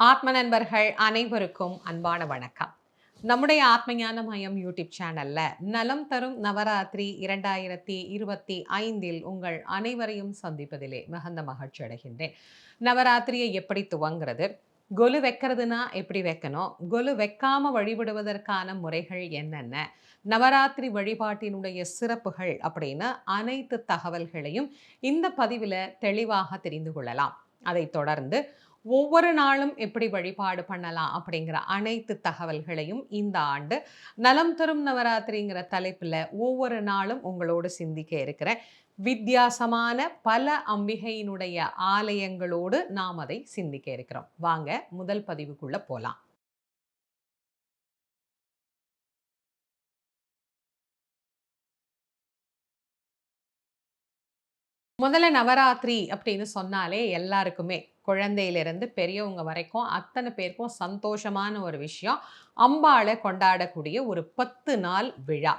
ஆத்ம நண்பர்கள் அனைவருக்கும் அன்பான வணக்கம். நம்முடைய ஆத்மஞான மயம் யூடியூப் சேனல்ல நலம் தரும் நவராத்திரி இரண்டாயிரத்தி இருபத்தி ஐந்தில் உங்கள் அனைவரையும் சந்திப்பதிலே மிகுந்த மகிழ்ச்சி அடைகின்றேன். நவராத்திரியை எப்படி துவங்குறது? கொலு வைக்கிறதுனா எப்படி வைக்கணும்? கொலு வைக்காம வழிபடுவதற்கான முறைகள் என்னென்ன? நவராத்திரி வழிபாட்டினுடைய சிறப்புகள் அப்படின்னு அனைத்து தகவல்களையும் இந்த பதிவில் தெளிவாக தெரிந்து கொள்ளலாம். அதைத் தொடர்ந்து ஒவ்வொரு நாளும் எப்படி வழிபாடு பண்ணலாம் அப்படிங்கிற அனைத்து தகவல்களையும் இந்த ஆண்டு நலம் தரும் நவராத்திரிங்கிற தலைப்பில் ஒவ்வொரு நாளும் உங்களோடு சிந்திக்க இருக்கிறேன். வித்தியாசமான பல அம்பிகையினுடைய ஆலயங்களோடு நாம் அதை சிந்திக்க இருக்கிறோம். வாங்க முதல் பதிவுக்குள்ள போலாம். முதல்ல நவராத்திரி அப்படின்னு சொன்னாலே எல்லாருக்குமே குழந்தையிலிருந்து பெரியவங்க வரைக்கும் அத்தனை பேருக்கும் சந்தோஷமான ஒரு விஷயம். அம்பாளை கொண்டாடக்கூடிய ஒரு பத்து நாள் விழா.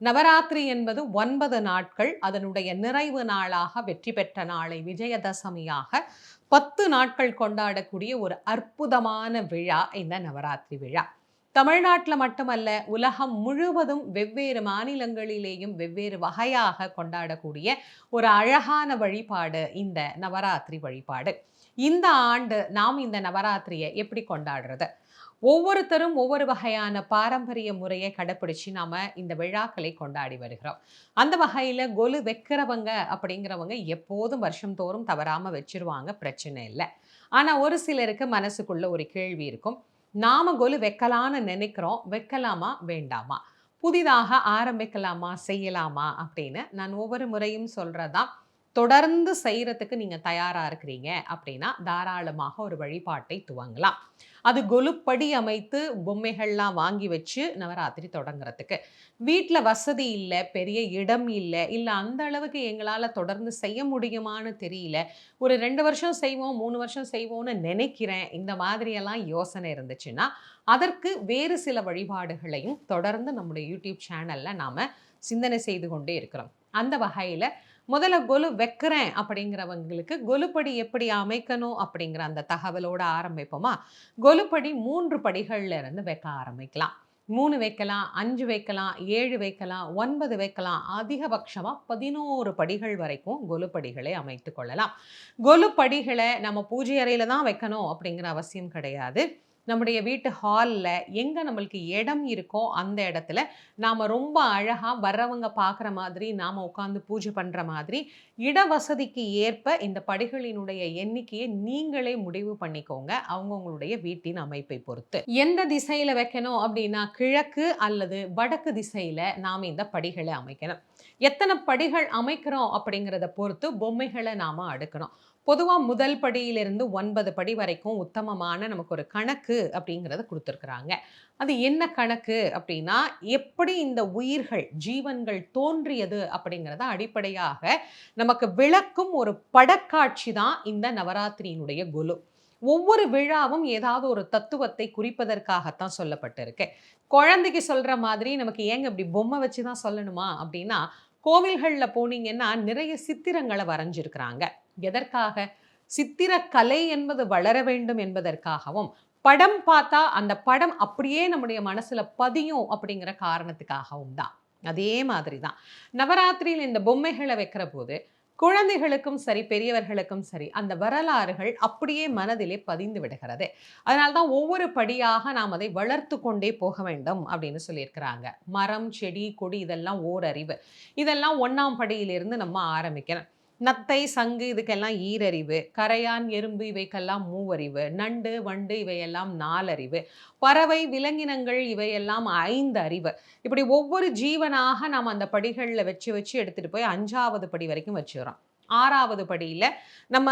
நவராத்திரி என்பது ஒன்பது நாட்கள். அதனுடைய நிறைவு நாளாக வெற்றி பெற்ற நாளை விஜயதசமியாக பத்து நாட்கள் கொண்டாடக்கூடிய ஒரு அற்புதமான விழா இந்த நவராத்திரி விழா. தமிழ்நாட்டில் மட்டுமல்ல உலகம் முழுவதும் வெவ்வேறு மாநிலங்களிலேயும் வெவ்வேறு வகையாக கொண்டாடக்கூடிய ஒரு அழகான வழிபாடு இந்த நவராத்திரி வழிபாடு. இந்த ஆண்டு நாம் இந்த நவராத்திரியை எப்படி கொண்டாடுறது? ஒவ்வொருத்தரும் ஒவ்வொரு வகையான பாரம்பரிய முறையை கடைப்பிடிச்சு நாம இந்த விழாக்களை கொண்டாடி வருகிறோம். அந்த வகையில கொலு வைக்கிறவங்க அப்படிங்கிறவங்க எப்போதும் வருஷம் தோறும் தவறாம வச்சிருவாங்க பிரச்சனை இல்லை. ஆனா ஒரு சிலருக்கு மனசுக்குள்ள ஒரு கேள்வி இருக்கும். நாம கொலு வைக்கலான்னு நினைக்கிறோம் வைக்கலாமா வேண்டாமா? புதிதாக ஆரம்பிக்கலாமா செய்யலாமா அப்படின்னு நான் ஒவ்வொரு முறையும் சொல்றதான் தொடர்ந்து செய்கிறதுக்கு நீங்கள் தயாராக இருக்கிறீங்க அப்படின்னா தாராளமாக ஒரு வழிபாட்டை துவங்கலாம். அது கொலுப்படி அமைத்து பொம்மைகள்லாம் வாங்கி வச்சு நவராத்திரி தொடங்குறதுக்கு. வீட்டில் வசதி இல்லை பெரிய இடம் இல்லை இல்லை அந்த அளவுக்கு எங்களால் தொடர்ந்து செய்ய முடியுமான்னு தெரியல. ஒரு ரெண்டு வருஷம் செய்வோம் மூணு வருஷம் செய்வோம்னு நினைக்கிறேன். இந்த மாதிரியெல்லாம் யோசனை இருந்துச்சுன்னா அதற்கு வேறு சில வழிபாடுகளையும் தொடர்ந்து நம்முடைய யூடியூப் சேனலில் நாம் சிந்தனை செய்து கொண்டே இருக்கிறோம். அந்த வகையில் முதல்ல கொலு வைக்கிறேன் அப்படிங்கிறவங்களுக்கு கொலுப்படி எப்படி அமைக்கணும் அப்படிங்கிற அந்த தகவலோட ஆரம்பிப்போமா? கொலுப்படி மூன்று படிகள்ல இருந்து வைக்க ஆரம்பிக்கலாம். மூணு வைக்கலாம் அஞ்சு வைக்கலாம் ஏழு வைக்கலாம் ஒன்பது வைக்கலாம். அதிகபட்சமாக பதினோரு படிகள் வரைக்கும் கொலுப்படிகளை அமைத்து கொள்ளலாம். கொலுப்படிகளை நம்ம பூஜை அறையில் தான் வைக்கணும் அப்படிங்கிற அவசியம் கிடையாது. நம்முடைய வீட்டு ஹாலில் எங்கே நம்மளுக்கு இடம் இருக்கோ அந்த இடத்துல நாம் ரொம்ப அழகாக வர்றவங்க பார்க்குற மாதிரி நாம் உட்காந்து பூஜை பண்ணுற மாதிரி இட வசதிக்கு ஏற்ப இந்த படிகளினுடைய எண்ணிக்கையை நீங்களே முடிவு பண்ணிக்கோங்க. அவங்கவுங்களுடைய வீட்டின் அமைப்பை பொறுத்து. எந்த திசையில் வைக்கணும் அப்படின்னா கிழக்கு அல்லது வடக்கு திசையில் நாம் இந்த படிகளை அமைக்கணும். எத்தனை படிகள் அமைக்கிறோம் அப்படிங்கிறத பொறுத்து பொம்மைகளை நாம் அடுக்கணும். பொதுவாக முதல் படியிலிருந்து ஒன்பது படி வரைக்கும் உத்தமமான நமக்கு ஒரு கணக்கு அப்படிங்கிறத கொடுத்துருக்குறாங்க. அது என்ன கணக்கு அப்படின்னா எப்படி இந்த உயிர்கள் ஜீவன்கள் தோன்றியது அப்படிங்கிறத அடிப்படையாக நமக்கு விளக்கும் ஒரு படக்காட்சி தான் இந்த நவராத்திரியினுடைய குலு ஒவ்வொரு விழாவும் ஏதாவது ஒரு தத்துவத்தை குறிப்பதற்காகத்தான் சொல்லப்பட்டிருக்கு. குழந்தைக்கு சொல்கிற மாதிரி நமக்கு ஏங்க இப்படி பொம்மை வச்சு தான் சொல்லணுமா அப்படின்னா கோவில்களில் போனீங்கன்னா நிறைய சித்திரங்களை வரைஞ்சிருக்கிறாங்க. எதற்காக? சித்திரக்கலை என்பது வளர வேண்டும் என்பதற்காகவும் படம் பார்த்தா அந்த படம் அப்படியே நம்முடைய மனசில் பதியும் அப்படிங்கிற காரணத்துக்காகவும் தான். அதே மாதிரி தான் நவராத்திரியில் இந்த பொம்மைகளை வைக்கிற போது குழந்தைகளுக்கும் சரி பெரியவர்களுக்கும் சரி அந்த வரலாறுகள் அப்படியே மனதிலே பதிந்து விடுகிறது. அதனால்தான் ஒவ்வொரு படியாக நாம் அதை வளர்த்து கொண்டே போக வேண்டும் அப்படின்னு சொல்லியிருக்கிறாங்க. மரம் செடி கொடி இதெல்லாம் ஓரறிவு. இதெல்லாம் ஒன்றாம் படியிலிருந்து நம்ம ஆரம்பிக்கணும் நத்தை சங்கு இதுக்கெல்லாம் ஈரறிவு கரையான் எறும்பு இவைக்கெல்லாம் மூவறிவு நண்டு வண்டு இவையெல்லாம் நாலறிவு பறவை விலங்கினங்கள் இவையெல்லாம் ஐந்து அறிவு இப்படி ஒவ்வொரு ஜீவனாக நாம் அந்த படிகளில் வச்சு வச்சு எடுத்துகிட்டு போய் அஞ்சாவது படி வரைக்கும் வச்சுக்கிறோம். ஆறாவது படியில் நம்ம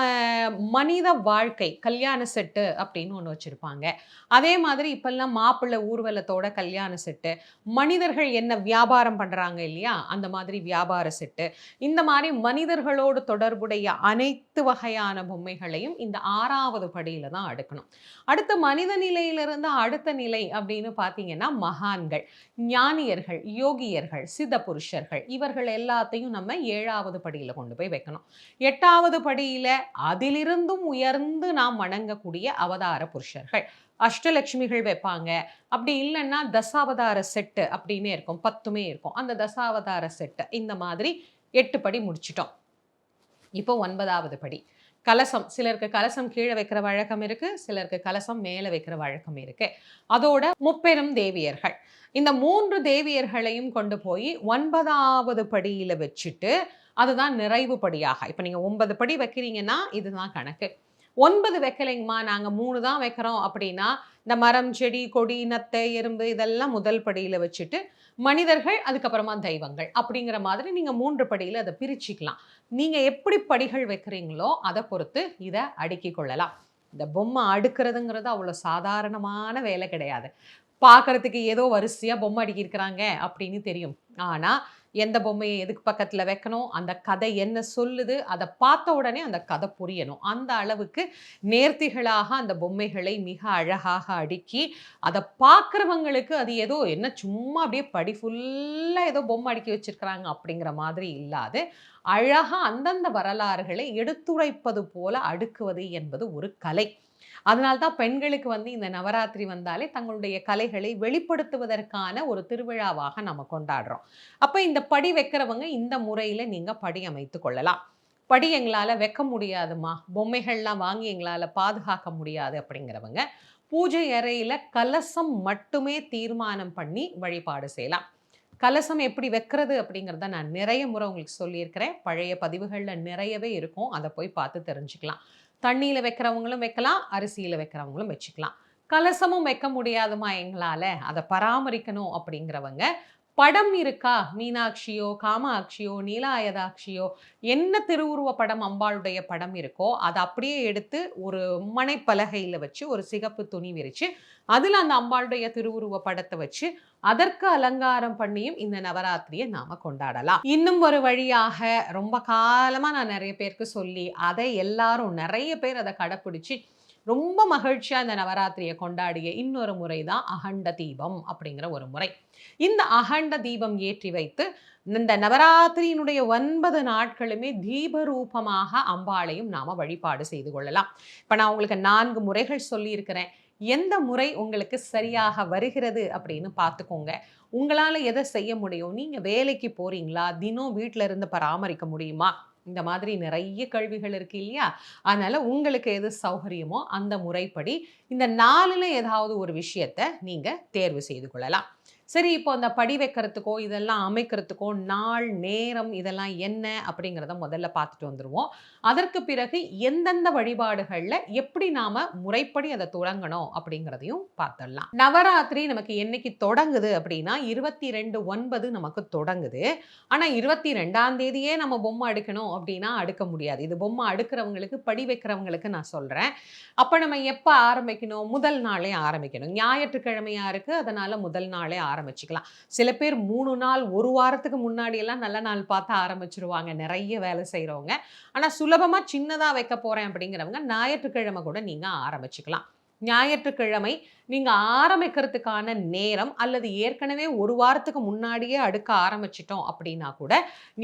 மனித வாழ்க்கை கல்யாண செட்டு அப்படின்னு ஒன்று வச்சுருப்பாங்க. அதே மாதிரி இப்போல்லாம் மாப்பிள்ளை ஊர்வலத்தோட கல்யாண செட்டு மனிதர்கள் என்ன வியாபாரம் பண்ணுறாங்க இல்லையா? அந்த மாதிரி வியாபார செட்டு. இந்த மாதிரி மனிதர்களோடு தொடர்புடைய அனைத்து வகையான பொம்மைகளையும் இந்த ஆறாவது படியில் தான் அடுக்கணும். அடுத்த மனித நிலையிலிருந்து அடுத்த நிலை அப்படின்னு பார்த்தீங்கன்னா மகான்கள் ஞானியர்கள் யோகியர்கள் சித்த புருஷர்கள் இவர்கள் எல்லாத்தையும் நம்ம ஏழாவது படியில் கொண்டு போய் வைக்கணும். எட்டாவது படியில அதிலிருந்தும் உயர்ந்து நாம் வணங்கக்கூடிய அவதார புருஷர்கள். அஷ்டலட்சுமிகள் வைப்பாங்க. அப்படி இல்லைன்னா தசாவதார செட்டு அப்படின்னு இருக்கும். பத்துமே இருக்கும். அந்த தசாவதார செட்டு இந்த மாதிரி எட்டு படி முடிச்சிட்டோம். இப்போ ஒன்பதாவது படி. கலசம். சிலருக்கு கலசம் கீழே வைக்கிற வழக்கம் இருக்கு. சிலருக்கு கலசம் மேலே வைக்கிற வழக்கம் இருக்கு. அதோட முப்பெரும் தேவியர்கள். இந்த மூன்று தேவியர்களையும் கொண்டு போய் ஒன்பதாவது படியில வச்சுட்டு அதுதான் நிறைவு படியாக இப்போ நீங்கள் ஒன்பது படி வைக்கிறீங்கன்னா இதுதான் கணக்கு. ஒன்பது வைக்கலைங்கம்மா நாங்கள் மூணு தான் வைக்கிறோம் அப்படின்னா இந்த மரம் செடி கொடி நத்தை எறும்பு இதெல்லாம் முதல் படியில் வச்சுட்டு மனிதர்கள் அதுக்கப்புறமா தெய்வங்கள் அப்படிங்கிற மாதிரி நீங்கள் மூன்று படியில் அதை பிரிச்சுக்கலாம். நீங்கள் எப்படி படிகள் வைக்கிறீங்களோ அதை பொறுத்து இதை அடுக்கி கொள்ளலாம். இந்த பொம்மை அடுக்கிறதுங்கிறது அவ்வளோ சாதாரணமான வேலை கிடையாது. பார்க்கறதுக்கு ஏதோ வரிசையாக பொம்மை அடுக்கியிருக்கிறாங்க அப்படின்னு தெரியும். ஆனால் எந்த பொம்மையை எதுக்கு பக்கத்தில் வைக்கணும்? அந்த கதை என்ன சொல்லுது? அதை பார்த்த உடனே அந்த கதை புரியணும். அந்த அளவுக்கு நேர்த்திகளாக அந்த பொம்மைகளை மிக அழகாக அடுக்கி அதை பார்க்குறவங்களுக்கு அது ஏதோ என்ன சும்மா அப்படியே படி ஃபுல்லாக ஏதோ பொம்மை அடுக்கி வச்சிருக்கிறாங்க அப்படிங்கிற மாதிரி இல்லாது அழகாக அந்தந்த வரலாறுகளை எடுத்துரைப்பது போல அடுக்குவது என்பது ஒரு கலை. அதனால்தான் பெண்களுக்கு வந்து இந்த நவராத்திரி வந்தாலே தங்களுடைய கலைகளை வெளிப்படுத்துவதற்கான ஒரு திருவிழாவாக நம்ம கொண்டாடுறோம். அப்போ இந்த படி வைக்கிறவங்க இந்த முறையில் நீங்கள் படி அமைத்து கொள்ளலாம். படி எங்களால் வைக்க முடியாதுமா பொம்மைகள்லாம் வாங்கி எங்களால் பாதுகாக்க முடியாது அப்படிங்கிறவங்க பூஜை அறையில் கலசம் மட்டுமே தீர்மானம் பண்ணி வழிபாடு செய்யலாம். கலசம் எப்படி வைக்கிறது அப்படிங்கிறத நான் நிறைய முறை உங்களுக்கு சொல்லியிருக்கிறேன். பழைய பதிவுகளில் நிறையவே இருக்கும். அதை போய் பார்த்து தெரிஞ்சுக்கலாம். தண்ணியில் வைக்கிறவங்களும் வைக்கலாம் அரிசியில் வைக்கிறவங்களும் வச்சுக்கலாம். கலசமும் வைக்க முடியாதுமா எங்களால்? அதை பராமரிக்கணும் அப்படிங்கிறவங்க படம் இருக்கா? மீனாட்சியோ காமாட்சியோ நீலாயதாட்சியோ? என்ன திருவுருவ படம் அம்பாளுடைய படம் இருக்கோ அதை அப்படியே எடுத்து ஒரு மனைப்பலகையில் வச்சு ஒரு சிகப்பு துணி விரித்து அதில் அந்த அம்பாளுடைய திருவுருவ படத்தை வச்சு அதற்கு அலங்காரம் பண்ணியும் இந்த நவராத்திரியை நாம கொண்டாடலாம். இன்னும் ஒரு வழியாக ரொம்ப காலமாக நான் நிறைய பேருக்கு சொல்லி அதை எல்லாரும் நிறைய பேர் அதை கடைப்பிடிச்சி ரொம்ப மகிழ்ச்சியாக இந்த நவராத்திரியை கொண்டாடிய இன்னொரு முறை தான் அகண்ட தீபம் அப்படிங்கிற ஒரு முறை. இந்த அகண்ட தீபம் ஏற்றி வைத்து இந்த நவராத்திரியினுடைய ஒன்பது நாட்களுமே தீபரூபமாக அம்பாளையும் நாம வழிபாடு செய்து கொள்ளலாம். இப்போ நான் உங்களுக்கு நான்கு முறைகள் சொல்லியிருக்கிறேன். எந்த முறை உங்களுக்கு சரியாக வருகிறது அப்படின்னு பார்த்துக்கோங்க. உங்களால் எதை செய்ய முடியும்? நீங்கள் வேலைக்கு போகிறீங்களா தினம் வீட்டில் இருந்து பராமரிக்க முடியுமா? இந்த மாதிரி நிறைய கல்விகள் இருக்கு இல்லையா? அதனால உங்களுக்கு எது சௌகரியமோ அந்த முறைப்படி இந்த நாலுல ஏதாவது ஒரு விஷயத்தை நீங்க தேர்வு செய்து கொள்ளலாம். சரி இப்போ அந்த படி வைக்கிறதுக்கோ இதெல்லாம் அமைக்கிறதுக்கோ நாள் நேரம் இதெல்லாம் என்ன அப்படிங்கிறத முதல்ல பார்த்துட்டு வந்துடுவோம் அதற்கு பிறகு எந்தெந்த வழிபாடுகளில் எப்படி நாம முறைப்படி அதை தொடங்கணும் அப்படிங்கிறதையும் பார்த்துடலாம். நவராத்திரி நமக்கு என்னைக்கு தொடங்குது அப்படின்னா இருபத்தி ரெண்டு ஒன்பது நமக்கு தொடங்குது. ஆனால் இருபத்தி ரெண்டாம் தேதியே நம்ம பொம்மை அடுக்கணும் அப்படின்னா அடுக்க முடியாது. இது பொம்மை அடுக்கிறவங்களுக்கு படி வைக்கிறவங்களுக்கு நான் சொல்கிறேன் அப்போ நம்ம எப்போ ஆரம்பிக்கணும்? முதல் நாளே ஆரம்பிக்கணும். ஞாயிற்றுக்கிழமையாக இருக்குது அதனால் முதல் நாளே ஆரம்பிச்சுக்கலாம். சில பேர் மூணு நாள் ஒரு வாரத்துக்கு முன்னாடி எல்லாம் நல்ல நாள் பார்த்து ஆரம்பிச்சிருவாங்க. நிறைய வேலை செய்கிறவங்க ஆனால் சுலபமாக சின்னதாக வைக்க போகிறேன் அப்படிங்கிறவங்க ஞாயிற்றுக்கிழமை கூட நீங்கள் ஆரம்பிச்சுக்கலாம். ஞாயிற்றுக்கிழமை நீங்கள் ஆரம்பிக்கிறதுக்கான நேரம் அல்லது ஏற்கனவே ஒரு வாரத்துக்கு முன்னாடியே அடுக்க ஆரம்பிச்சிட்டோம் அப்படின்னா கூட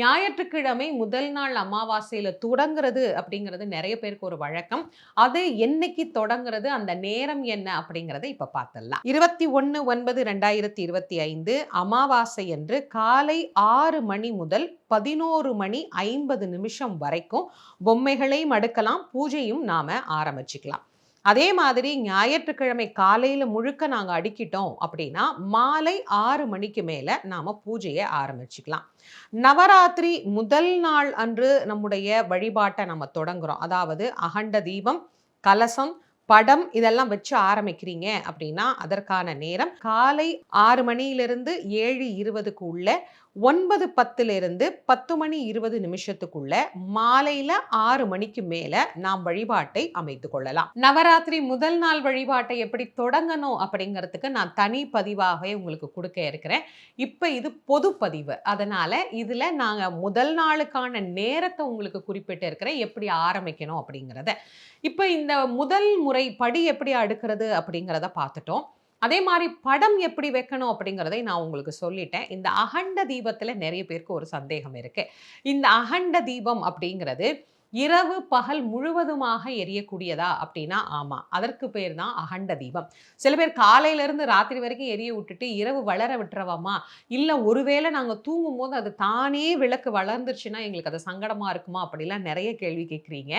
ஞாயிற்றுக்கிழமை முதல் நாள் அமாவாசையில் தொடங்குறது அப்படிங்கிறது நிறைய பேருக்கு ஒரு வழக்கம். அது என்னைக்கு தொடங்குறது அந்த நேரம் என்ன அப்படிங்கிறத இப்போ பார்த்துடலாம். இருபத்தி ஒன்று ஒன்பது ரெண்டாயிரத்தி இருபத்தி ஐந்து அமாவாசை என்று காலை ஆறு மணி முதல் பதினோரு மணி ஐம்பது நிமிஷம் வரைக்கும் பொம்மைகளையும் அடுக்கலாம் பூஜையும் நாம ஆரம்பிச்சுக்கலாம். அதே மாதிரி ஞாயிற்றுக்கிழமை காலையில் முழுக்க நாங்கள் அடிக்கிட்டோம் அப்படின்னா மாலை ஆறு மணிக்கு மேலே நாம் பூஜையை ஆரம்பிச்சுக்கலாம். நவராத்திரி முதல் நாள் அன்று நம்முடைய வழிபாட்டை நம்ம தொடங்குறோம். அதாவது அகண்ட தீபம் கலசம் படம் இதெல்லாம் வச்சு ஆரம்பிக்கிறீங்க அப்படின்னா அதற்கான நேரம் காலை ஆறு மணியிலிருந்து ஏழு இருபதுக்கு உள்ள ஒன்பது பத்துலேருந்து பத்து மணி இருபது நிமிஷத்துக்குள்ள மாலையில் ஆறு மணிக்கு மேலே நாம் வழிபாட்டை அமைத்து கொள்ளலாம். நவராத்திரி முதல் நாள் வழிபாட்டை எப்படி தொடங்கணும் அப்படிங்கிறதுக்கு நான் தனி பதிவாகவே உங்களுக்கு கொடுக்க இருக்கிறேன். இப்போ இது பொது பதிவு. அதனால் இதில் நாங்கள் முதல் நாளுக்கான நேரத்தை உங்களுக்கு குறிப்பிட்டு இருக்கிறேன். எப்படி ஆரம்பிக்கணும் அப்படிங்கிறத. இப்போ இந்த முதல் முறை படி எப்படி அடுக்கிறது அப்படிங்கிறத பார்த்துட்டோம். அதே மாதிரி படம் எப்படி வைக்கணும் அப்படிங்கிறதை நான் உங்களுக்கு சொல்லிட்டேன். இந்த அகண்ட தீபத்தில் நிறைய பேருக்கு ஒரு சந்தேகம் இருக்கு. இந்த அகண்ட தீபம் அப்படிங்கிறது இரவு பகல் முழுவதுமாக எரியக்கூடியதா அப்படின்னா ஆமாம் அதற்கு பேர் தான் அகண்ட தீபம். சில பேர் காலையிலேருந்து ராத்திரி வரைக்கும் எரிய விட்டுட்டு இரவு வளர விட்டுறவாமா? இல்லை ஒருவேளை நாங்கள் தூங்கும் போது அது தானே விளக்கு வளர்ந்துருச்சுன்னா எங்களுக்கு அது சங்கடமாக இருக்குமா? அப்படிலாம் நிறைய கேள்வி கேட்குறீங்க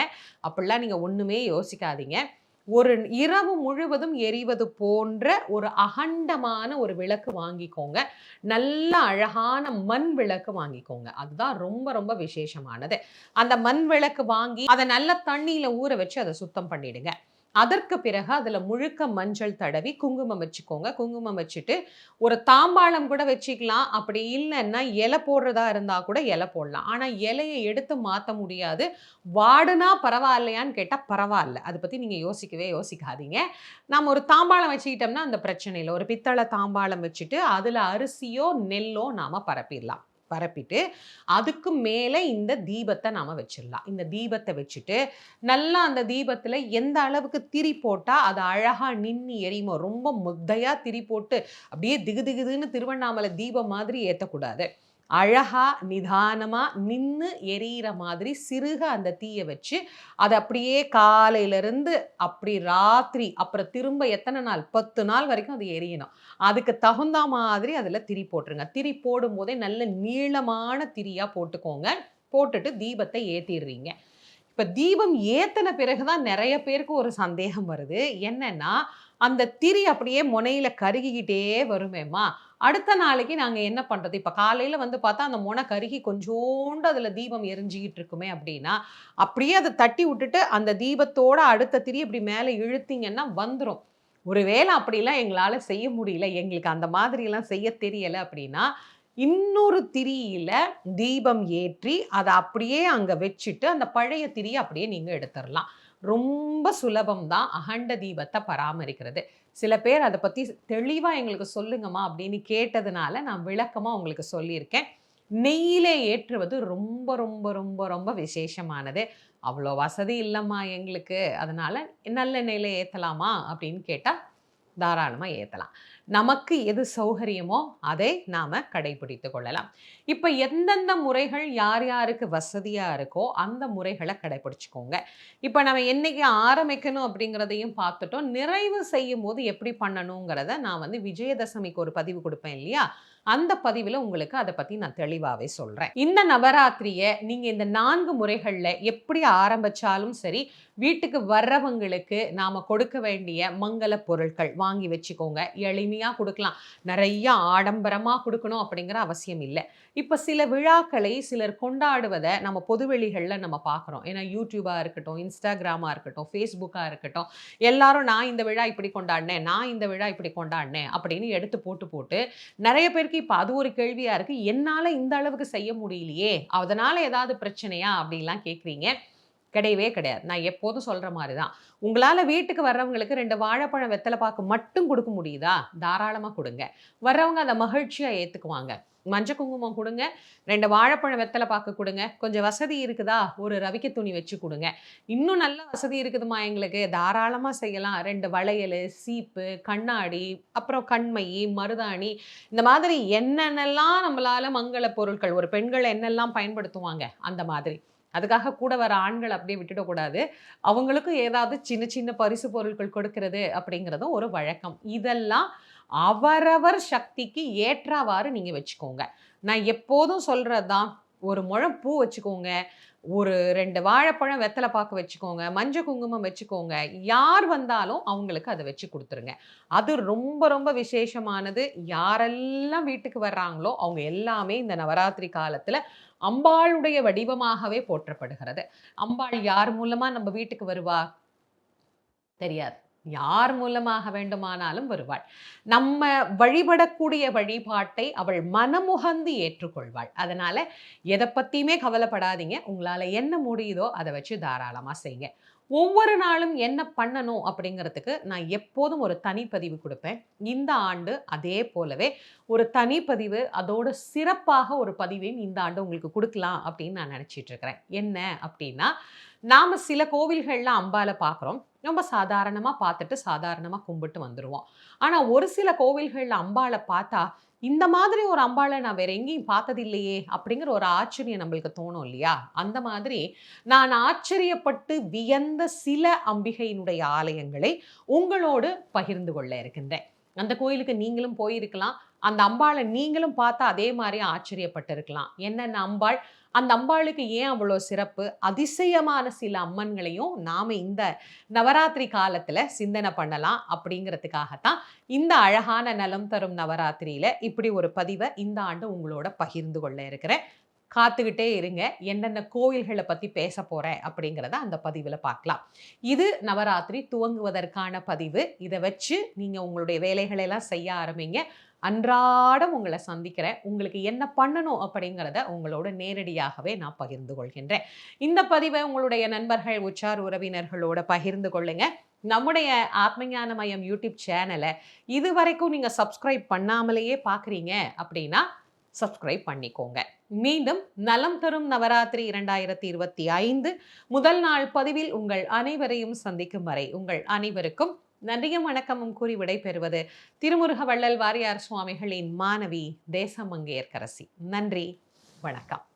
அப்படிலாம் நீங்கள் ஒன்றுமே யோசிக்காதீங்க. ஒரு இரவு முழுவதும் எரிவது போன்ற ஒரு அகண்டமான ஒரு விளக்கு வாங்கிக்கோங்க. நல்ல அழகான மண் விளக்கு வாங்கிக்கோங்க. அதுதான் ரொம்ப ரொம்ப விசேஷமானது. அந்த மண் விளக்கு வாங்கி அதை நல்ல தண்ணியில் ஊற வச்சு அதை சுத்தம் பண்ணிடுங்க. அதற்கு பிறகு அதில் முழுக்க மஞ்சள் தடவி குங்குமம் வச்சுக்கோங்க. குங்குமம் வச்சுட்டு ஒரு தாம்பாளம் கூட வச்சுக்கலாம். அப்படி இல்லைன்னா இலை போடுறதா இருந்தால் கூட இலை போடலாம். ஆனால் இலையை எடுத்து மாற்ற முடியாது. வாடுனா பரவாயில்லையான்னு கேட்டால் பரவாயில்ல. அதை பற்றி நீங்கள் யோசிக்கவே யோசிக்காதீங்க. நம்ம ஒரு தாம்பாளம் வச்சுக்கிட்டோம்னா அந்த பிரச்சனை இல்லை. ஒரு பித்தளை தாம்பாளம் வச்சுட்டு அதில் அரிசியோ நெல்லோ நாம் பரப்பிடலாம். பரப்பிட்டு அதுக்கு மேலே இந்த தீபத்தை நாம் வச்சிடலாம். இந்த தீபத்தை வச்சுட்டு நல்லா அந்த தீபத்தில் எந்த அளவுக்கு திரி போட்டால் அது அழகாக நின்று எரியுமோ ரொம்ப முத்தையாக திரி போட்டு அப்படியே திகு திகுதுன்னு திருவண்ணாமலை தீபம் மாதிரி ஏற்றக்கூடாது அழகாக நிதானமாக நின்று எரியிற மாதிரி சிறுக அந்த தீயை வச்சு அதை அப்படியே காலையிலேருந்து அப்படி ராத்திரி அப்புறம் திரும்ப எத்தனை நாள்? பத்து நாள் வரைக்கும் அது எரியணும். அதுக்கு தகுந்த மாதிரி அதில் திரி போட்டுருங்க. திரி போடும்போதே நல்ல நீளமான திரியாக போட்டுக்கோங்க. போட்டுட்டு தீபத்தை ஏற்றிடுறீங்க இப்போ தீபம் ஏற்றின பிறகு தான் நிறைய பேருக்கு ஒரு சந்தேகம் வருது. என்னன்னா அந்த திரி அப்படியே முனையில் கருகிக்கிட்டே வருமேம்மா. அடுத்த நாளைக்கு நாங்கள் என்ன பண்ணுறது இப்போ காலையில் வந்து பார்த்தா அந்த முனை கருகி கொஞ்சோண்டு அதில் தீபம் எரிஞ்சிக்கிட்டு இருக்குமே அப்படின்னா அப்படியே அதை தட்டி விட்டுட்டு அந்த தீபத்தோட அடுத்த திரி இப்படி மேலே இழுத்திங்கன்னா வந்துடும் ஒருவேளை அப்படிலாம் எங்களால் செய்ய முடியல எங்களுக்கு அந்த மாதிரிலாம் செய்ய தெரியலை அப்படின்னா இன்னொரு திரியில் தீபம் ஏற்றி அதை அப்படியே அங்கே வச்சுட்டு அந்த பழைய திரியை அப்படியே நீங்கள் எடுத்துடலாம் ரொம்ப சுலபம் தான் அகண்ட தீபத்தை பராமரிக்கிறது. சில பேர் அதை பற்றி தெளிவாக எங்களுக்கு சொல்லுங்கம்மா அப்படின்னு கேட்டதுனால நான் விளக்கமாக உங்களுக்கு சொல்லியிருக்கேன். நெய்யிலே ஏற்றுவது ரொம்ப ரொம்ப ரொம்ப ரொம்ப விசேஷமானது. அவ்வளோ வசதி இல்லைம்மா எங்களுக்கு. அதனால் நல்ல நெய்யில் ஏற்றலாமா அப்படின்னு கேட்டால் தாராளமாக ஏற்றலாம் நமக்கு எது சௌகரியமோ அதை நாம் கடைபிடித்து கொள்ளலாம். இப்போ எந்தெந்த முறைகள் யார் யாருக்கு வசதியாக இருக்கோ அந்த முறைகளை கடைபிடிச்சிக்கோங்க. இப்போ நம்ம என்னைக்கு ஆரம்பிக்கணும் அப்படிங்கிறதையும் பார்த்துட்டோம். நிறைவு செய்யும் போது எப்படி பண்ணணுங்கிறத நான் வந்து விஜயதசமிக்கு ஒரு பதிவு கொடுப்பேன் இல்லையா? அந்த பதிவில் உங்களுக்கு அதை பற்றி நான் தெளிவாகவே சொல்கிறேன் இந்த நவராத்திரியை நீங்கள் இந்த நான்கு முறைகளில் எப்படி ஆரம்பித்தாலும் சரி வீட்டுக்கு வர்றவங்களுக்கு நாம் கொடுக்க வேண்டிய மங்கள பொருட்கள் வாங்கி வச்சுக்கோங்க. எளிமையாக கொடுக்கலாம். நிறைய ஆடம்பரமாக கொடுக்கணும் அப்படிங்கிற அவசியம் இல்லை. இப்போ சில விழாக்களை சிலர் கொண்டாடுவதை நம்ம பொதுவெளிகளில் நம்ம பார்க்குறோம் ஏன்னா யூடியூபாக இருக்கட்டும் இன்ஸ்டாகிராமாக இருக்கட்டும் ஃபேஸ்புக்காக இருக்கட்டும் எல்லாரும் நான் இந்த விழா இப்படி கொண்டாடினேன் நான் இந்த விழா இப்படி கொண்டாடினேன் அப்படின்னு எடுத்து போட்டு போட்டு நிறைய பேருக்கு இப்போ அது ஒரு கேள்வியாக இருக்குது என்னால் இந்த அளவுக்கு செய்ய முடியலையே. அதனால் ஏதாவது பிரச்சனையா? அப்படின்லாம் கேட்குறீங்க கிடையவே கிடையாது. நான் எப்போதும் சொல்கிற மாதிரி தான் உங்களால் வீட்டுக்கு வர்றவங்களுக்கு ரெண்டு வாழைப்பழம் வெத்தலை பாக்கு மட்டும் கொடுக்க முடியுதா? தாராளமாக கொடுங்க. வர்றவங்க அதை மகிழ்ச்சியாக ஏற்றுக்குவாங்க மஞ்சள் குங்குமம் கொடுங்க. ரெண்டு வாழைப்பழம் வெத்தலை பாக்கு கொடுங்க. கொஞ்சம் வசதி இருக்குதா? ஒரு ரவிக்க துணி வச்சு கொடுங்க. இன்னும் நல்ல வசதி இருக்குதுமா எங்களுக்கு. தாராளமாக செய்யலாம். ரெண்டு வளையல் சீப்பு கண்ணாடி அப்புறம் கண்மை மருதாணி. இந்த மாதிரி என்னென்னலாம் நம்மளால் மங்கள பொருட்கள் ஒரு பெண்கள் என்னெல்லாம் பயன்படுத்துவாங்க? அந்த மாதிரி. அதுக்காக கூட வர ஆண்கள் அப்படியே விட்டுடக்கூடாது அவங்களுக்கும் ஏதாவது சின்ன சின்ன பரிசு பொருட்கள் கொடுக்கறது அப்படிங்கிறதும் ஒரு வழக்கம். இதெல்லாம் அவரவர் சக்திக்கு ஏற்றவாறு நீங்கள் வச்சுக்கோங்க. நான் எப்போதும் சொல்கிறது தான் ஒரு முழம் பூ வச்சுக்கோங்க ஒரு ரெண்டு வாழைப்பழம் வெத்தலை பாக்கு வச்சுக்கோங்க மஞ்சள் குங்குமம் வச்சுக்கோங்க. யார் வந்தாலும் அவங்களுக்கு அதை வச்சு கொடுத்துருங்க. அது ரொம்ப ரொம்ப விசேஷமானது. யாரெல்லாம் வீட்டுக்கு வர்றாங்களோ அவங்க எல்லாமே இந்த நவராத்திரி காலத்தில் அம்பாளுடைய வடிவமாகவே போற்றப்படுகிறது. அம்பாள் யார் மூலமாக நம்ம வீட்டுக்கு வருவா? தெரியாது. யார் மூலமாக வேண்டுமானாலும் வருவாள். நம்ம வழிபடக்கூடிய வழிபாட்டை அவள் மனமுகந்து ஏற்றுக்கொள்வாள். அதனால் எதை பற்றியுமே கவலைப்படாதீங்க. உங்களால் என்ன முடியுதோ அதை வச்சு தாராளமாக செய்யுங்க. ஒவ்வொரு நாளும் என்ன பண்ணணும் அப்படிங்கிறதுக்கு நான் எப்போதும் ஒரு தனிப்பதிவு கொடுப்பேன். இந்த ஆண்டு அதே போலவே ஒரு தனிப்பதிவு அதோட சிறப்பாக ஒரு பதிவையும் இந்த ஆண்டு உங்களுக்கு கொடுக்கலாம் அப்படின்னு நான் நினச்சிட்டு இருக்கிறேன். என்ன அப்படின்னா நாம் சில கோவில்களில் அம்பால பார்க்குறோம் ரொம்ப சாதாரணமாக பார்த்துட்டு சாதாரணமாக கும்பிட்டு வந்துடுவோம் ஆனால் ஒரு சில கோவில்களில் அம்பாளை பார்த்தா இந்த மாதிரி ஒரு அம்பாளை நான் வேற எங்கேயும் பார்த்ததில்லையே அப்படிங்கிற ஒரு ஆச்சரியம் நம்மளுக்கு தோணும் இல்லையா? அந்த மாதிரி நான் ஆச்சரியப்பட்டு வியந்த சில அம்பிகையினுடைய ஆலயங்களை உங்களோடு பகிர்ந்து கொள்ள இருக்கின்றேன். அந்த கோயிலுக்கு நீங்களும் போயிருக்கலாம். அந்த அம்பாளை நீங்களும் பார்த்தா அதே மாதிரி ஆச்சரியப்பட்டிருக்கலாம். என்னென்ன அம்பாள் அந்த அம்பாளுக்கு ஏன் அவ்வளோ சிறப்பு? அதிசயமான சில அம்மன்களையும் நாம் இந்த நவராத்திரி காலத்தில் சிந்தனை பண்ணலாம் அப்படிங்கிறதுக்காகத்தான் இந்த அழகான நலம் தரும் நவராத்திரியில் இப்படி ஒரு பதிவை இந்த ஆண்டு உங்களோட பகிர்ந்து கொள்ள இருக்கிறேன். காத்துக்கிட்டே இருங்க. என்னென்ன கோயில்களை பற்றி பேச போகிறேன் அப்படிங்கிறத அந்த பதிவில் பார்க்கலாம். இது நவராத்திரி துவங்குவதற்கான பதிவு. இதை வச்சு நீங்கள் உங்களுடைய வேலைகளெல்லாம் செய்ய ஆரம்பிங்க. அன்றாடம் உங்களை சந்திக்கிறேன். உங்களுக்கு என்ன பண்ணணும் அப்படிங்கிறத உங்களோட நேரடியாகவே நான் பகிர்ந்து கொள்கின்றேன். இந்த பதிவை உங்களுடைய நண்பர்கள் உச்சார் உறவினர்களோட பகிர்ந்து கொள்ளுங்க. நம்முடைய ஆத்மஞான மையம் யூடியூப் சேனலை இது வரைக்கும் நீங்கள் சப்ஸ்கிரைப் பண்ணாமலேயே பார்க்குறீங்க அப்படின்னா சப்ஸ்கிரைப் பண்ணிக்கோங்க. மீண்டும் நலம் தரும் நவராத்திரி இரண்டாயிரத்தி இருபத்தி ஐந்து முதல் நாள் பதிவில் உங்கள் அனைவரையும் சந்திக்கும் வரை உங்கள் அனைவருக்கும் நன்றியும் வணக்கமும் கூறி விடைபெறுவது திருமுருக வள்ளல் வாரியார் சுவாமிகளின் மாணவி தேசமங்கையர்கரசி. நன்றி வணக்கம்.